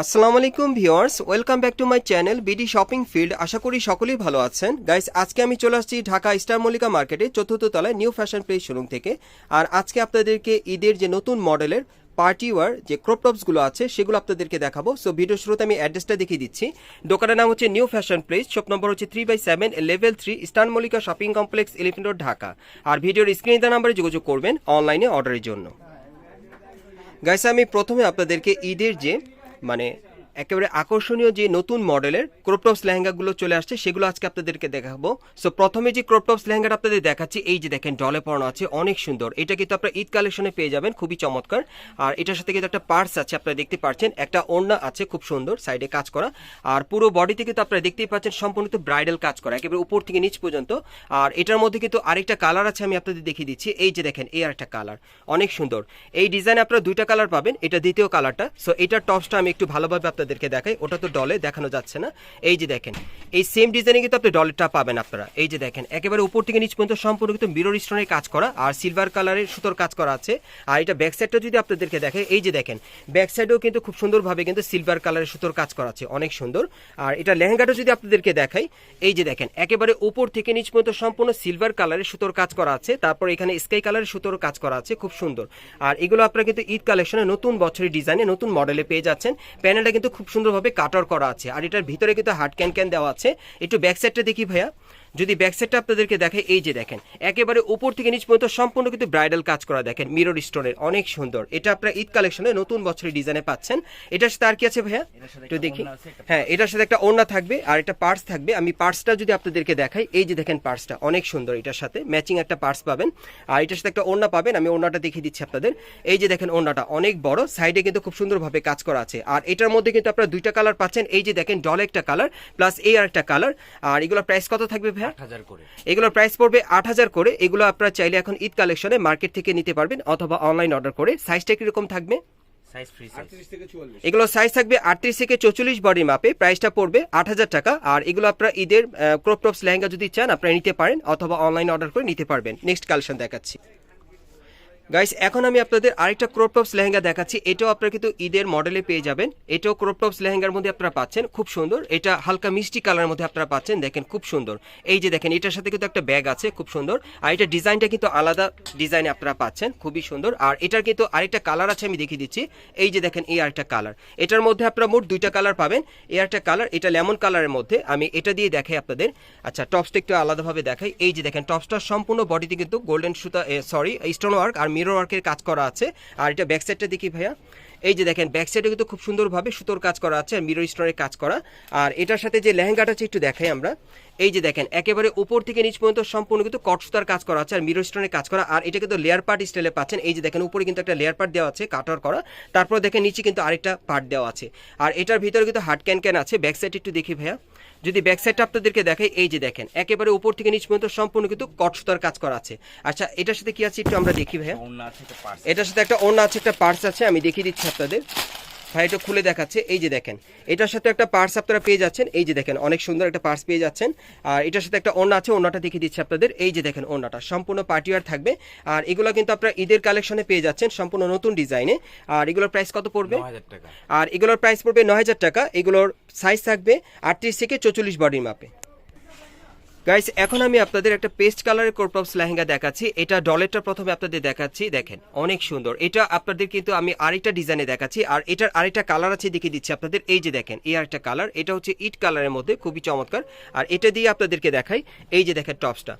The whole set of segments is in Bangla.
আসসালামু আলাইকুম viewers, welcome back to my channel BD shopping field আশা করি সকলেই ভালো আছেন। গাইস, আজকে আমি চলে আসছি ঢাকা স্টার মল্লিকা মার্কেটে চতুর্থ তলায় নিউ ফ্যাশন প্লেস শোরুম থেকে। আর আজকে আপনাদেরকে ঈদের যে নতুন মডেলের পার্টি ওয়ার, যে ক্রপ টপসগুলো আছে, সেগুলো আপনাদেরকে দেখাবো। সো ভিডিও শুরুতে আমি অ্যাড্রেসটা দেখিয়ে দিচ্ছি। দোকানের নাম হচ্ছে new fashion place, shop number হচ্ছে three by seven level three star Mallika shopping complex elephant road Dhaka. আর ভিডিওর স্ক্রিন দেওয়া নাম্বারে যোগাযোগ করবেন অনলাইনে অর্ডারের জন্য। গাইস, আমি প্রথমে আপনাদেরকে ঈদের যে মানে একেবারে আকর্ষণীয় যে নতুন মডেলের ক্রপটপস লেহেঙ্গাগুলো চলে আসছে, সেগুলো আজকে আপনাদেরকে দেখাবো। সো প্রথমে যে ক্রোপটপস লেহেঙ্গাটা আপনাদের দেখাচ্ছি, এই যে দেখেন, ডলে পড়ানো আছে, অনেক সুন্দর। এটা কিন্তু আপনারা ঈদ কালেকশনে পেয়ে যাবেন, খুবই চমৎকার। আর এটার সাথে কিন্তু একটা পার্স আছে, আপনারা দেখতে পাচ্ছেন, একটা ওড়না আছে, খুব সুন্দর সাইডে কাজ করা। আর পুরো বডিতে কিন্তু আপনারা দেখতেই পাচ্ছেন, সম্পূর্ণ ব্রাইডাল কাজ করা, একেবারে উপর থেকে নিচ পর্যন্ত। আর এটার মধ্যে কিন্তু আরেকটা কালার আছে, আমি আপনাদের দেখিয়ে দিচ্ছি, এই যে দেখেন, এই আরেকটা কালার অনেক সুন্দর। এই ডিজাইনে আপনারা দুইটা কালার পাবেন, এটা দ্বিতীয় কালারটা সো এটার টপসটা আমি একটু ভালোভাবে আপনাদেরকে দেখাই, ওটা তো ডলে দেখানো যাচ্ছে না। এই যে দেখেন, এই সেম ডিজাইনে কিন্তু আপনি ডলেরটা পাবেন আপনারা। এই যে দেখেন, একেবারে উপর থেকে নিচ পর্যন্ত সম্পূর্ণ কিন্তু মিরর স্টোনের কাজ করা, আর সিলভার কালারের সুতোর কাজ করা আছে। আর এটা ব্যাক সাইডটা যদি আপনাদেরকে দেখে এই যে দেখেন ব্যাক সাইডেও কিন্তু খুব সুন্দরভাবে কিন্তু সিলভার কালারের সুতোর কাজ করা আছে, অনেক সুন্দর। আর এটা লেহেঙ্গাটা যদি আপনাদেরকে দেখাই, এই যে দেখেন, একেবারে উপর থেকে নিচ পর্যন্ত সম্পূর্ণ সিলভার কালারের সুতোর কাজ করা আছে। তারপর এখানে স্কাই কালারের সুতোর কাজ করা আছে, খুব সুন্দর। আর এগুলো আপনারা কিন্তু ঈদ কালেকশনে নতুন বছরের ডিজাইনে নতুন মডেলে পেয়ে যাচ্ছেন। প্যানেলটা কিন্তু খুব সুন্দরভাবে কাটার করা আছে। আর এটার ভিতরে কিন্তু হার্ড ক্যান ক্যান দেওয়া আছে। একটু ব্যাক সাইডটা দেখি ভাইয়া। যদি ব্যাক সাইডটা আপনাদেরকে দেখে এই যে দেখেন একেবারে উপর থেকে নিচ পর্যন্ত সম্পূর্ণ কিন্তু ব্রাইডাল কাজ করা দেখেন মিরর স্টোনের অনেক সুন্দর। এটা আপনারা ঈদ কালেকশনে নতুন বছরের ডিজাইনে পাচ্ছেন। এটার সাথে আর কি আছে ভাইয়া? একটু দেখি। হ্যাঁ এটার সাথে একটা ওড়না থাকবে আর একটা পার্স থাকবে। আমি পার্সটা যদি আপনাদেরকে দেখাই এই যে দেখেন পার্সটা অনেক সুন্দর এটার সাথে। ম্যাচিং একটা পার্স পাবেন। আর এটার সাথে একটা ওড়না পাবেন আমি ওড়নাটা দেখিয়ে দিচ্ছি আপনাদের। এই যে দেখেন ওড়নাটা অনেক বড় সাইডে কিন্তু খুব সুন্দরভাবে কাজ করা আছে। আর এটার মধ্যে কিন্তু আপনারা দুইটা কালার পাচ্ছেন। এই যে দেখেন ডল একটা কালার প্লাস এই আর একটা কালার আর এগুলোর প্রাইস কত থাকবে ভাইয়া এগুলোর প্রাইস পড়বে আট হাজার করে। এগুলো আপনারা চাইলে এখন ঈদ কালেকশনে মার্কেট থেকে নিতে পারবেন অথবা অনলাইন অর্ডার করে। সাইজটা কীরকম থাকবে? সাইজ ফ্রি সাইজ এগুলো সাইজ থাকবে আটত্রিশ থেকে চৌচল্লিশ বডি মাপে প্রাইসটা পড়বে আট হাজার টাকা। আর এগুলো আপনারা ঈদের ক্রপ টপস লেহেঙ্গা যদি চান আপনারা নিতে পারেন অথবা অনলাইন অর্ডার করে নিতে পারবেন। নেক্সট কালেকশন দেখাচ্ছি। গাইস এখন আমি আপনাদের আরেকটা ক্রপ টপস লেহেঙ্গা দেখাচ্ছি। এটাও আপনারা কিন্তু ঈদের মডেলে পেয়ে যাবেন। এটাও ক্রপ টপস লেহেঙ্গার মধ্যে আপনারা পাচ্ছেন। খুব সুন্দর। এটা হালকা মিষ্টি কালারের মধ্যে আপনারা পাচ্ছেন। দেখেন, খুব সুন্দর। এই যে দেখেন, এটার সাথে কিন্তু একটা ব্যাগ আছে, খুব সুন্দর। আর এটা ডিজাইনটা কিন্তু আলাদা ডিজাইনে আপনারা পাচ্ছেন। খুবই সুন্দর। আর এটার কিন্তু আরেকটা কালার আছে, আমি দেখিয়ে দিচ্ছি। এই যে দেখেন, এই আরেকটা কালার এটার মধ্যে আপনারা মোট দুইটা কালার পাবেন। এই একটা কালার এটা লেমন কালারের মধ্যে। আমি এটা দিয়ে দেখাই আপনাদের। আচ্ছা টপসটা একটু আলাদাভাবে দেখাই। এই যে দেখেন টপসটা সম্পূর্ণ বডিতে কিন্তু গোল্ডেন সুতা সরি স্টোন ওয়ার্ক আর মিরর ওয়ার্কের কাজ করা আছে। আর এটা ব্যাক সাইডটা দেখি ভাইয়া। এই যে দেখেন ব্যাক সাইডে কিন্তু খুব সুন্দরভাবে সুতোর কাজ করা আছে আর মিরর স্টোনের কাজ করা। আর এটার সাথে যে লেহেঙ্গাটা আছে, একটু দেখাই আমরা। এই যে দেখেন একেবারে উপর থেকে নিচ পর্যন্ত সম্পূর্ণ কিন্তু কট সুতার কাজ করা আছে আর মিরর স্টোনের কাজ করা। আর এটা কিন্তু লেয়ার পার্ট স্টাইলে পাচ্ছেন। এই যে দেখেন উপরে কিন্তু একটা লেয়ার পার্ট দেওয়া আছে কাটার করা। তারপর দেখেন নিচে কিন্তু আরেকটা পার্ট দেওয়া আছে। আর এটার ভিতরে কিন্তু হার্ড ক্যান ক্যান আছে। ব্যাক সাইড একটু দেখি ভাইয়া। যদি ব্যাক সাইডটা আপনাদেরকে দেখাই এই যে দেখেন একেবারে উপর থেকে নিচ পর্যন্ত সম্পূর্ণ কিন্তু কট সুতার কাজ করা আছে। আচ্ছা এটার সাথে কি আছে একটু আমরা দেখি ভাইয়া। এটার সাথে একটা অন্য আছে একটা পার্স আছে। আমি দেখিয়ে দিচ্ছি আপনাদের। এটা খুলে দেখাচ্ছে এই যে দেখেন। এটার সাথে একটা পার্স আপনারা পেয়ে যাচ্ছেন এই যে দেখেন অনেক সুন্দর একটা পার্স পেয়ে যাচ্ছেন। আর এটার সাথে একটা ওড়না আছে ওড়নাটা দেখিয়ে দিচ্ছে আপনাদের এই যে দেখেন ওড়নাটা সম্পূর্ণ পার্টিওয়ার থাকবে। আর এগুলো কিন্তু আপনারা ঈদের কালেকশনে পেয়ে যাচ্ছেন সম্পূর্ণ নতুন ডিজাইনে আর এগুলোর প্রাইস কত পড়বে? আর এগুলোর প্রাইস পড়বে নয় হাজার টাকা এগুলোর সাইজ থাকবে আটত্রিশ থেকে চৌচল্লিশ বডির মাপে গাইস এখন আমি আপনাদের একটা পেস্ট কালারের কোরপ্রপস লেহেঙ্গা দেখাচ্ছি। এটা ডলেরটা প্রথমে আপনাদের দেখাচ্ছি। দেখেন, অনেক সুন্দর। এটা আপনাদের কিন্তু আমি আরেকটা ডিজাইনে দেখাচ্ছি। আর এটার আরেকটা কালার আছে দেখিয়ে দিচ্ছি আপনাদের। এই যে দেখেন, এই আরেকটা কালার এটা হচ্ছে ইট কালারের মধ্যে, খুবই চমৎকার। আর এটা দিয়ে আপনাদেরকে দেখাই। এই যে দেখেন টপসটা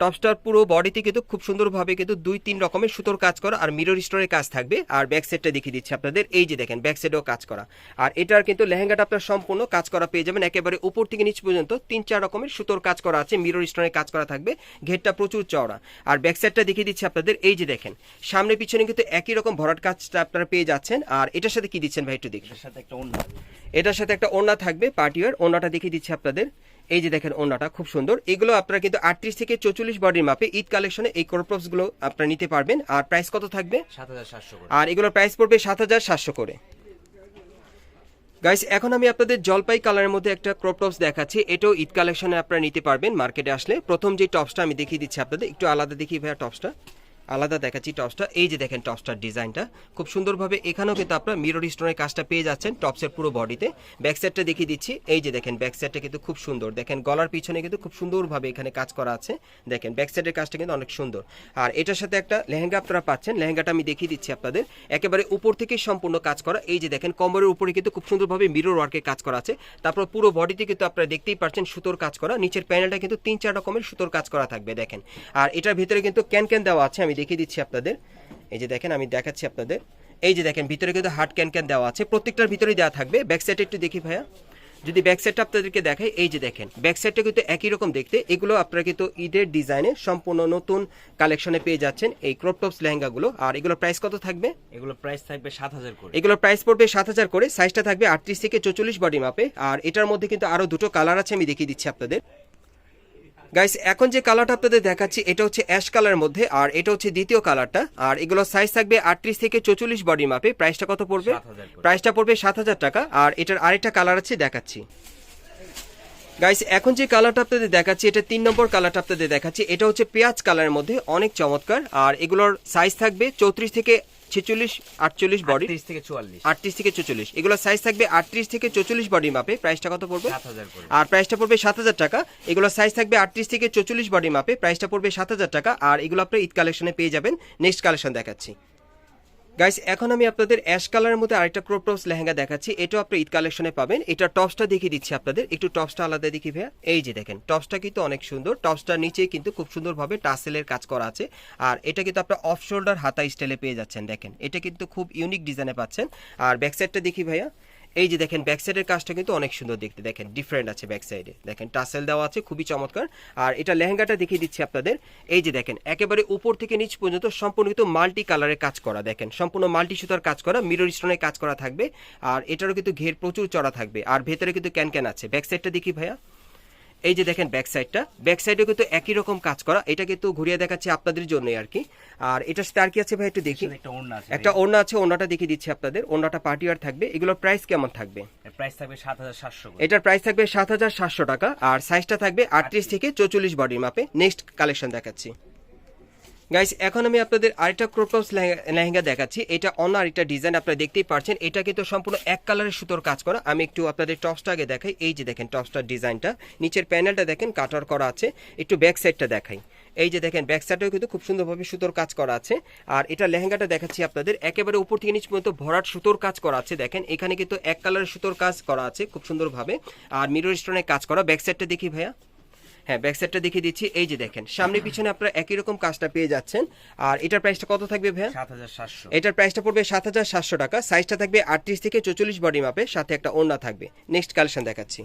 টপস্টার পুরো বডিতে কিন্তু খুব সুন্দরভাবে কিন্তু দুই তিন রকমের সুতোর কাজ করা আর মিরর স্টোরের কাজ থাকবে আর ব্যাক সাইডটা দেখিয়ে দিচ্ছি আপনাদের। এই যে দেখেন ব্যাক সাইডেও কাজ করা। আর এটার কিন্তু লেহেঙ্গাটা আপনার সম্পূর্ণ কাজ করা পেয়ে যাবেন একেবারে উপর থেকে নিচ পর্যন্ত। তিন চার রকমের সুতোর কাজ করা আছে মিরর স্টোনের কাজ করা থাকবে ঘেরটা প্রচুর চওড়া। আর ব্যাক সাইডটা দেখিয়ে দিচ্ছি আপনাদের এই যে দেখেন সামনে পিছনে কিন্তু একই রকম ভরাট কাজটা আপনারা পেয়ে যাচ্ছেন। আর এটার সাথে কি দিচ্ছেন ভাই একটু দেখি। এটার সাথে একটা অন্য এটার সাথে একটা ওড়না থাকবে পার্টিওয়ার ওড়নাটা দেখিয়ে দিচ্ছি আপনাদের। এই যে দেখেন ওড়নাটা খুব সুন্দর। এগুলো আপনারা কিন্তু আটত্রিশ থেকে চৌচল্লিশ বডির মাপে ঈদ কালেকশনে এই ক্রপসগুলো আপনারা নিতে পারবেন। আর প্রাইস কত থাকবে? সাত হাজার সাতশো আর এগুলোর প্রাইস পড়বে সাত হাজার সাতশো করে। গাইস এখন আমি আপনাদের জলপাই কালারের মধ্যে একটা ক্রপ টপস দেখাচ্ছি। এটাও ঈদ কালেকশনে আপনারা নিতে পারবেন মার্কেটে আসলে। প্রথম যে টপসটা আমি দেখিয়ে দিচ্ছি আপনাদের একটু আলাদা দেখি ভাইয়া টপসটা। আলাদা দেখাচ্ছি টপসটা। এই যে দেখেন টপসটার ডিজাইনটা। খুব সুন্দরভাবে এখানেও কিন্তু আপনার মিরর স্টোনের কাজটা পেয়ে যাচ্ছেন টপসের পুরো বডিতে। ব্যাক সাইডটা দেখিয়ে দিচ্ছি। এই যে দেখেন ব্যাক সাইডটা কিন্তু খুব সুন্দর। দেখেন গলার পিছনে কিন্তু খুব সুন্দরভাবে এখানে কাজ করা আছে। দেখেন ব্যাক সাইডের কাজটা কিন্তু অনেক সুন্দর। আর এটার সাথে একটা লেহেঙ্গা আপনারা পাচ্ছেন। লেহেঙ্গাটা আমি দেখিয়ে দিচ্ছি আপনাদের। একেবারে উপর থেকে সম্পূর্ণ কাজ করা। এই যে দেখেন কমরের উপরে কিন্তু খুব সুন্দরভাবে মিরর ওয়ার্কের কাজ করা আছে। তারপর পুরো বডিতে কিন্তু আপনারা দেখতেই পাচ্ছেন সুতোর কাজ করা। নিচের প্যানেলটা কিন্তু তিন চার রকমের সুতোর কাজ করা থাকবে, দেখেন। আর এটার ভিতরে কিন্তু ক্যান ক্যান দেওয়া আছে, আমি দেখিয়ে দিচ্ছি আপনাদের। এই যে দেখেন আমি দেখাচ্ছি আপনাদের। এই যে দেখেন ভিতরে কিন্তু হার্ড ক্যান ক্যান দেওয়া আছে। প্রত্যেকটার ভিতরেই দেওয়া থাকবে। ব্যাক সাইডে একটু দেখি ভাইয়া। যদি ব্যাক সাইডটা আপনাদেরকে দেখাই এই যে দেখেন ব্যাক সাইডটা কিন্তু একই রকম দেখতে। এগুলো আপনারা কিন্তু ঈদের ডিজাইনে সম্পূর্ণ নতুন কালেকশনে পেয়ে যাচ্ছেন এই ক্রপ টপস লেহেঙ্গাগুলো। আর এগুলোর প্রাইস কত থাকবে? এগুলো প্রাইস থাকবে সাত হাজার করে। এগুলোর প্রাইস পড়বে সাত হাজার করে। সাইজটা থাকবে আটত্রিশ থেকে চৌচল্লিশ বডি মাপে আর এটার মধ্যে কিন্তু আরও দুটো কালার আছে আমি দেখিয়ে দিচ্ছি আপনাদের। গাইস এখন যে কালারটা আপনাদের দেখাচ্ছি এটা হচ্ছে অ্যাশ কালার মধ্যে আর এটা হচ্ছে দ্বিতীয় কালারটা আর এগুলো সাইজ থাকবে আটত্রিশ থেকে চৌচল্লিশ বডি মাপে প্রাইসটা কত পড়বে? প্রাইসটা পড়বে। সাত হাজার টাকা আর এটার আরেকটা কালার আছে দেখাচ্ছি। গাইস এখন যে কালারটা আপনাদের দেখাচ্ছি এটা তিন নম্বর কালারটা আপনাদের দেখাচ্ছি। এটা হচ্ছে পেঁয়াজ কালারের মধ্যে অনেক চমৎকার। আর এগুলোর সাইজ থাকবে চৌত্রিশ থেকে ছেচল্লিশ আটচল্লিশ বডি থেকে চুয়াল্লিশ। আটত্রিশ থেকে চৌচল্লিশ এগুলো সাইজ থাকবে আটত্রিশ থেকে চৌচল্লিশ বডি মাপে। প্রাইসটা কত পড়বে? সাত হাজার করে আর প্রাইসটা পড়বে সাত হাজার টাকা। এগুলো সাইজ থাকবে আটত্রিশ থেকে চৌচল্লিশ বডি মাপে। প্রাইসটা পড়বে সাত হাজার টাকা। আর এগুলো আপনার ঈদ কালেকশনে পেয়ে যাবেন। নেক্সট কালেকশন দেখাচ্ছি। গাইস এখন আমি আপনাদের অ্যাশ কালারের মধ্যে আরেকটা ক্রপ টপস লেহেঙ্গা দেখাচ্ছি। এটাও আপনি ঈদ কালেকশনে পাবেন। এটা টপসটা দেখিয়ে দিচ্ছি আপনাদের। একটু টপসটা আলাদা দেখি ভাইয়া। এই যে দেখেন টপসটা কিন্তু অনেক সুন্দর। টপসটার নিচে কিন্তু খুব সুন্দরভাবে টাসেলের কাজ করা আছে। আর এটা কিন্তু আপনার অফ শোল্ডার হাতা স্টাইলে পেয়ে যাচ্ছেন, দেখেন। এটা কিন্তু খুব ইউনিক ডিজাইনে পাচ্ছেন। আর ব্যাক সাইডটা দেখি ভাইয়া। এই যে দেখেন ব্যাক সাইডের কাজটা কিন্তু অনেক সুন্দর দেখতে। দেখেন ডিফারেন্ট আছে ব্যাক সাইডে দেখেন টাসেল দেওয়া আছে, খুবই চমৎকার। আর এটা লেহেঙ্গাটা দেখিয়ে দিচ্ছি আপনাদের। এই যে দেখেন, একেবারে উপর থেকে নিচ পর্যন্ত সম্পূর্ণ কিন্তু মাল্টি কালারের কাজ করা। দেখেন, সম্পূর্ণ মাল্টি সুতার কাজ করা মিরর স্টোনের কাজ করা থাকবে। আর এটারও কিন্তু ঘের প্রচুর চড়া থাকবে। আর ভেতরে কিন্তু ক্যান ক্যান আছে ব্যাক সাইডটা দেখি ভাইয়া। এই যে দেখেন ব্যাক সাইডটা ব্যাক সাইডে কিন্তু একই রকম কাজ করা এটা কিন্তু ঘুরিয়ে দেখাচ্ছি আপনাদের জন্যই আর কি। আর এটার সাথে আর কি আছে ভাই একটু দেখি? একটা ওড়না আছে একটা ওড়না আছে ওড়নাটা দেখিয়ে দিচ্ছি আপনাদের। ওড়নাটা পার্টি আর থাকবে। এগুলোর প্রাইস কেমন থাকবে? প্রাইস থাকবে সাত হাজার সাতশো এটার প্রাইস থাকবে সাত হাজার সাতশো টাকা। আর সাইজটা থাকবে আটত্রিশ থেকে চৌচল্লিশ বডির মাপে নেক্সট কালেকশন দেখাচ্ছি। গাইস এখন আমি আপনাদের আরেকটা ক্রোপটপস লেহেঙ্গা দেখাচ্ছি। এটা অন্য আরেকটা ডিজাইন আপনারা দেখতেই পারছেন। এটা কিন্তু সম্পূর্ণ এক কালারের সুতোর কাজ করা। আমি একটু আপনাদের টপসটা আগে দেখাই। এই যে দেখেন টপসটার ডিজাইনটা নিচের প্যানেলটা দেখেন কাটার করা আছে। একটু ব্যাক সাইডটা দেখাই। এই যে দেখেন ব্যাক সাইডেও কিন্তু খুব সুন্দরভাবে সুতোর কাজ করা আছে। আর এটা লেহেঙ্গাটা দেখাচ্ছি আপনাদের। একেবারে উপর থেকে নিচ পর্যন্ত ভরাট সুতোর কাজ করা আছে, দেখেন। এখানে কিন্তু এক কালারের সুতোর কাজ করা আছে খুব সুন্দরভাবে। আর মিরর স্টোনের কাজ করা। ব্যাক সাইডটা দেখি ভাইয়া। হ্যাঁ ব্যাক সাইডটা দেখিয়ে দিচ্ছি। এই যে দেখেন সামনে পিছনে আপনারা একই রকম কাজটা পেয়ে যাচ্ছেন। আর এটার প্রাইসটা কত থাকবে ভাইয়া? সাত হাজার সাতশো। এটার প্রাইসটা পড়বে সাত হাজার সাতশো টাকা। সাইজটা থাকবে আটত্রিশ থেকে চৌচল্লিশ বডি মাপে সাথে একটা ওড়না থাকবে। নেক্সট কালেকশন দেখাচ্ছি।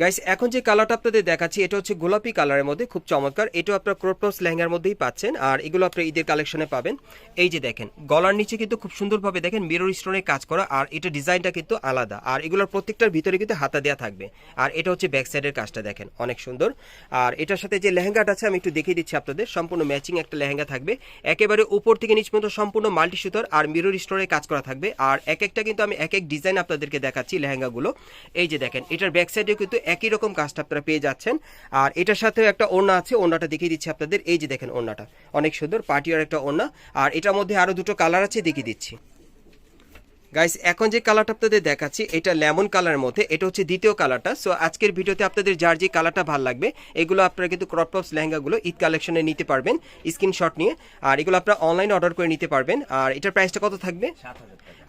গাইস এখন যে কালারটা আপনাদের দেখাচ্ছি, এটা হচ্ছে গোলাপি কালারের মধ্যে, খুব চমৎকার। এটাও আপনার ক্রোপটস লেহেঙ্গার মধ্যেই পাচ্ছেন, আর এগুলো আপনার ঈদের কালেকশনে পাবেন। এই যে দেখেন, গলার নিচে কিন্তু খুব সুন্দরভাবে দেখেন মিরর স্টোনের কাজ করা, আর এটা ডিজাইনটা কিন্তু আলাদা। আর এগুলোর প্রত্যেকটার ভিতরে কিন্তু হাতা দেওয়া থাকবে। আর এটা হচ্ছে ব্যাক সাইডের কাজটা দেখেন, অনেক সুন্দর। আর এটার সাথে যে লেহেঙ্গাটা আছে, আমি একটু দেখিয়ে দিচ্ছি আপনাদের, সম্পূর্ণ ম্যাচিং একটা লেহেঙ্গা থাকবে। একেবারে উপর থেকে নিচ পর্যন্ত সম্পূর্ণ মাল্টি সুতার, আর মিরর স্টোনের কাজ করা থাকবে। আর এক একটা কিন্তু আমি এক এক ডিজাইন আপনাদেরকে দেখাচ্ছি লেহেঙ্গাগুলো। এই যে দেখেন, এটার ব্যাক সাইডে কিন্তু একই রকম কাজটা আপনারা পেয়ে যাচ্ছেন। আর এটার সাথেও একটা ওড়না আছে, ওড়নাটা দেখিয়ে দিচ্ছি আপনাদের। এই যে দেখেন ওড়নাটা। অনেক সুন্দর পার্টিয়ার একটা ওড়না। আর এটার মধ্যে আরও দুটো কালার আছে, দেখিয়ে দিচ্ছি। গাইস এখন যে কালারটা আপনাদের দেখাচ্ছি এটা লেমন কালারের মধ্যে এটা হচ্ছে দ্বিতীয় কালারটা সো আজকের ভিডিওতে আপনাদের যার যে কালারটা ভালো লাগবে এগুলো আপনারা কিন্তু ক্রপ টপস লেহেঙ্গাগুলো ঈদ কালেকশনে নিতে পারবেন স্ক্রিনশট নিয়ে। আর এগুলো আপনারা অনলাইন অর্ডার করে নিতে পারবেন। আর এটার প্রাইসটা কত থাকবে?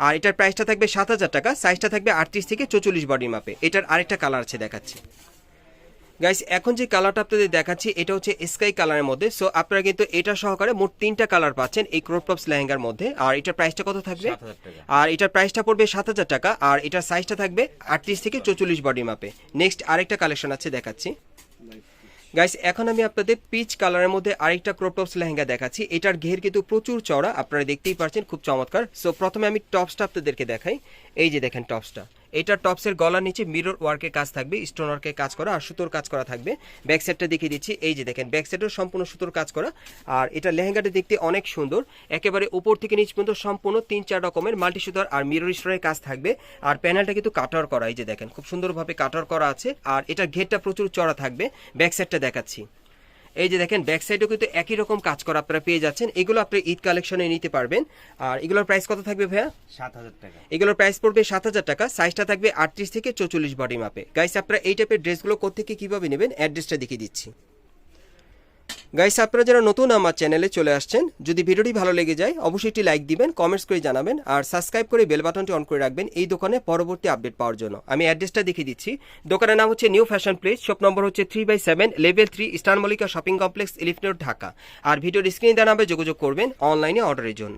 আর এটার প্রাইসটা থাকবে সাত হাজার টাকা সাইজটা থাকবে আটত্রিশ থেকে চৌচল্লিশ বডি মাপে এটার আরেকটা কালার আছে দেখাচ্ছি। গাইস এখন যে কালারটা আপনাদের দেখাচ্ছি এটা হচ্ছে স্কাই কালারের মধ্যে। সো আপনারা কিন্তু এটা সহকারে মোট তিনটা কালার পাচ্ছেন এই ক্রপ টপস লেহেঙ্গার মধ্যে। আর এটার প্রাইসটা কত থাকবে? আর এটার প্রাইসটা পড়বে সাত হাজার টাকা। আর এটার সাইজটা থাকবে আটত্রিশ থেকে চৌচল্লিশ বডি মাপে নেক্সট আরেকটা কালেকশন আছে দেখাচ্ছি। গাইস এখন আমি আপনাদের পিচ কালারের মধ্যে আরেকটা ক্রপ টপস লেহেঙ্গা দেখাচ্ছি। এটার ঘের কিন্তু প্রচুর চড়া আপনারা দেখতেই পাচ্ছেন খুব চমৎকার। সো প্রথমে আমি টপসটা আপনাদেরকে দেখাই। এই যে দেখেন টপসটা এটা টপসের গলার নিচে মিরর ওয়ার্কের কাজ থাকবে স্টোন ওয়ার্কের কাজ করা আর সুতোর কাজ করা থাকবে। ব্যাক সাইডটা দেখিয়ে দিচ্ছি, এই যে দেখেন, ব্যাক সাইডেও সম্পূর্ণ সুতোর কাজ করা। আর এটা লেহেঙ্গাটা দেখতে অনেক সুন্দর, একেবারে উপর থেকে নিচ পর্যন্ত সম্পূর্ণ তিন চার রকমের মাল্টি সুতোর আর মিরর স্টোনের কাজ থাকবে। আর প্যানেলটা কিন্তু কাটার করা, এই যে দেখেন, খুব সুন্দরভাবে কাটার করা আছে। আর এটার ঘেরটা প্রচুর চড়া থাকবে, ব্যাক সাইডটা দেখাচ্ছি। এই যে দেখেন ব্যাক সাইডেও কিন্তু একই রকম কাজ করা আপনারা পেয়ে যাচ্ছেন। এগুলো আপনি ঈদ কালেকশনে নিতে পারবেন। আর এগুলোর প্রাইস কত থাকবে ভাইয়া? সাত হাজার টাকা। এগুলোর প্রাইস পড়বে সাত হাজার টাকা। সাইজটা থাকবে আটত্রিশ থেকে চৌচল্লিশ বডি মাপে গাইস আপনারা এই টাইপের ড্রেসগুলো কোথেকে কীভাবে নেবেন? অ্যাড্রেসটা দেখিয়ে দিচ্ছি। গাইস আপনারা যারা নতুন আমার চ্যানেলে চলে আসছেন, যদি ভিডিওটি ভালো লেগে যায়, অবশ্যই একটি লাইক দিবেন কমেন্টস করে জানাবেন, আর সাবস্ক্রাইব করে বেল বাটনটি অন করে রাখবেন এই দোকানে পরবর্তী আপডেট পাওয়ার জন্য। আমি অ্যাড্রেসটা দেখিয়ে দিচ্ছি। দোকানের নাম হচ্ছে new fashion place shop number হচ্ছে three by seven level three star Mallika shopping complex ইলিফ Dhaka আর ভিডিওর স্ক্রিনে দেওয়া নামে যোগাযোগ করবেন অনলাইনে অর্ডারের জন্য।